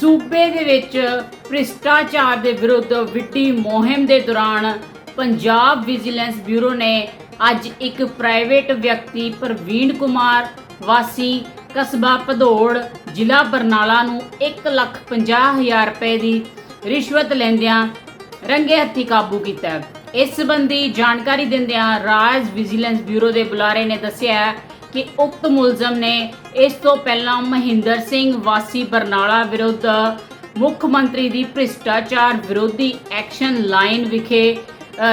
ਸੂਬੇ ਦੇ ਵਿੱਚ ਭ੍ਰਿਸ਼ਟਾਚਾਰ ਦੇ ਵਿਰੁੱਧ ਵਿੱਢੀ ਮੁਹਿੰਮ ਦੇ ਦੌਰਾਨ ਪੰਜਾਬ ਵਿਜੀਲੈਂਸ ਬਿਊਰੋ ਨੇ ਅੱਜ ਇੱਕ ਪ੍ਰਾਈਵੇਟ ਵਿਅਕਤੀ ਪ੍ਰਵੀਨ ਕੁਮਾਰ ਵਾਸੀ ਕਸਬਾ ਭਦੌੜ ਜ਼ਿਲ੍ਹਾ ਬਰਨਾਲਾ ਨੂੰ 1,50,000 ਰੁਪਏ ਦੀ ਰਿਸ਼ਵਤ ਲੈਂਦਿਆਂ ਰੰਗੇ ਹੱਥੀ ਕਾਬੂ ਕੀਤਾ। ਇਸ ਸੰਬੰਧੀ ਜਾਣਕਾਰੀ ਦਿੰਦਿਆਂ ਰਾਜ ਵਿਜੀਲੈਂਸ ਬਿਊਰੋ ਦੇ ਬੁਲਾਰੇ ਨੇ ਦੱਸਿਆ ਕਿ ਉਕਤ ਮੁਲਜ਼ਮ ਨੇ ਇਸ ਤੋਂ ਪਹਿਲਾਂ ਮਹਿੰਦਰ ਸਿੰਘ ਵਾਸੀ ਬਰਨਾਲਾ ਵਿਰੁੱਧ ਮੁੱਖ ਮੰਤਰੀ ਦੀ ਭ੍ਰਿਸ਼ਟਾਚਾਰ ਵਿਰੋਧੀ ਐਕਸ਼ਨ ਲਾਈਨ ਵਿਖੇ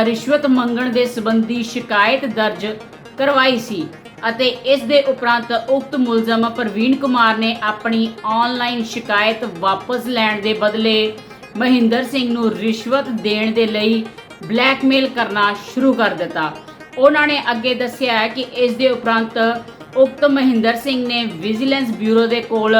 ਰਿਸ਼ਵਤ ਮੰਗਣ ਦੇ ਸੰਬੰਧੀ ਸ਼ਿਕਾਇਤ ਦਰਜ ਕਰਵਾਈ ਸੀ ਅਤੇ ਇਸ ਦੇ ਉਪਰੰਤ ਉਕਤ ਮੁਲਜ਼ਮ ਪ੍ਰਵੀਨ ਕੁਮਾਰ ਨੇ ਆਪਣੀ ਆਨਲਾਈਨ ਸ਼ਿਕਾਇਤ ਵਾਪਸ ਲੈਣ ਦੇ ਬਦਲੇ ਮਹਿੰਦਰ ਸਿੰਘ ਨੂੰ ਰਿਸ਼ਵਤ ਦੇਣ ਦੇ ਲਈ ਬਲੈਕਮੇਲ ਕਰਨਾ ਸ਼ੁਰੂ ਕਰ ਦਿੱਤਾ। ਉਹਨਾਂ ਨੇ ਅੱਗੇ ਦੱਸਿਆ ਹੈ ਕਿ ਇਸ ਦੇ ਉਪਰੰਤ ਉਕਤ ਮਹਿੰਦਰ ਸਿੰਘ ਨੇ ਵਿਜੀਲੈਂਸ ਬਿਊਰੋ ਦੇ ਕੋਲ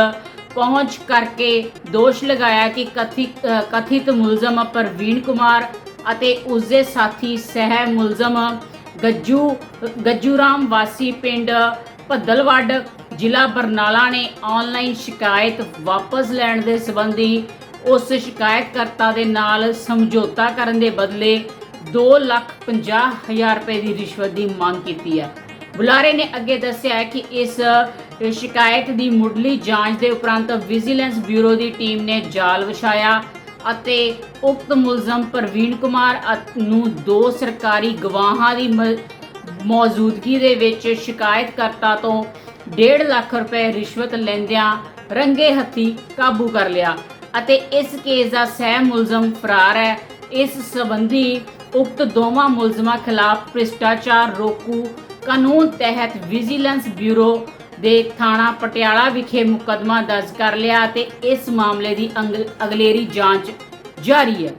ਪਹੁੰਚ ਕਰਕੇ ਦੋਸ਼ ਲਗਾਇਆ ਕਿ ਕਥਿਤ ਕਥਿਤ ਮੁਲਜ਼ਮ ਪ੍ਰਵੀਨ ਕੁਮਾਰ ਅਤੇ ਉਸ ਦੇ ਸਾਥੀ ਸਹਿ ਮੁਲਜ਼ਮ ਗੱਜੂ, ਗੱਜੂਰਾਮ ਵਾਸੀ ਪਿੰਡ ਭੱਦਲਵੱਡ, ਜ਼ਿਲ੍ਹਾ ਬਰਨਾਲਾ ਨੇ ਆਨਲਾਈਨ ਸ਼ਿਕਾਇਤ ਵਾਪਸ ਲੈਣ ਦੇ ਸੰਬੰਧੀ ਉਸ ਸ਼ਿਕਾਇਤਕਰਤਾ ਦੇ ਨਾਲ ਸਮਝੌਤਾ ਕਰਨ ਦੇ ਬਦਲੇ 250000 ਰੁਪਏ ਦੀ ਰਿਸ਼ਵਤ ਦੀ ਮੰਗ ਕੀਤੀ ਹੈ। ਬੁਲਾਰੇ ਨੇ ਅੱਗੇ ਦੱਸਿਆ ਕਿ ਇਸ ਸ਼ਿਕਾਇਤ ਦੀ ਮੁੱਢਲੀ ਜਾਂਚ ਦੇ ਉਪਰੰਤ ਵਿਜੀਲੈਂਸ ਬਿਊਰੋ ਦੀ ਟੀਮ ਨੇ ਜਾਲ ਵਿਛਾਇਆ ਅਤੇ ਉਕਤ ਮੁਲਜ਼ਮ ਪ੍ਰਵੀਨ ਕੁਮਾਰ ਨੂੰ ਦੋ ਸਰਕਾਰੀ ਗਵਾਹਾਂ ਦੀ ਮ- ਮੌਜੂਦਗੀ ਦੇ ਵਿੱਚ ਸ਼ਿਕਾਇਤਕਰਤਾ ਤੋਂ 1.5 ਲੱਖ ਰੁਪਏ ਰਿਸ਼ਵਤ ਲੈਂਦਿਆਂ ਰੰਗੇ ਹੱਥੀ ਕਾਬੂ ਕਰ ਲਿਆ ਅਤੇ ਇਸ ਕੇਸ ਦਾ ਸਹਿ ਮੁਲਜ਼ਮ ਫਰਾਰ ਹੈ। ਇਸ ਸੰਬੰਧੀ ਉਕਤ ਦੋਵਾਂ ਮੁਲਜ਼ਮਾਂ ਖਿਲਾਫ ਭ੍ਰਿਸ਼ਟਾਚਾਰ ਰੋਕੂ ਕਾਨੂੰਨ ਤਹਿਤ ਵਿਜੀਲੈਂਸ ਬਿਊਰੋ ਦੇ ਥਾਣਾ ਪਟਿਆਲਾ ਵਿਖੇ ਮੁਕੱਦਮਾ ਦਰਜ ਕਰ ਲਿਆ ਅਤੇ ਇਸ ਮਾਮਲੇ ਦੀ ਅੰਗ- ਅਗਲੇਰੀ ਜਾਂਚ ਜਾਰੀ ਹੈ।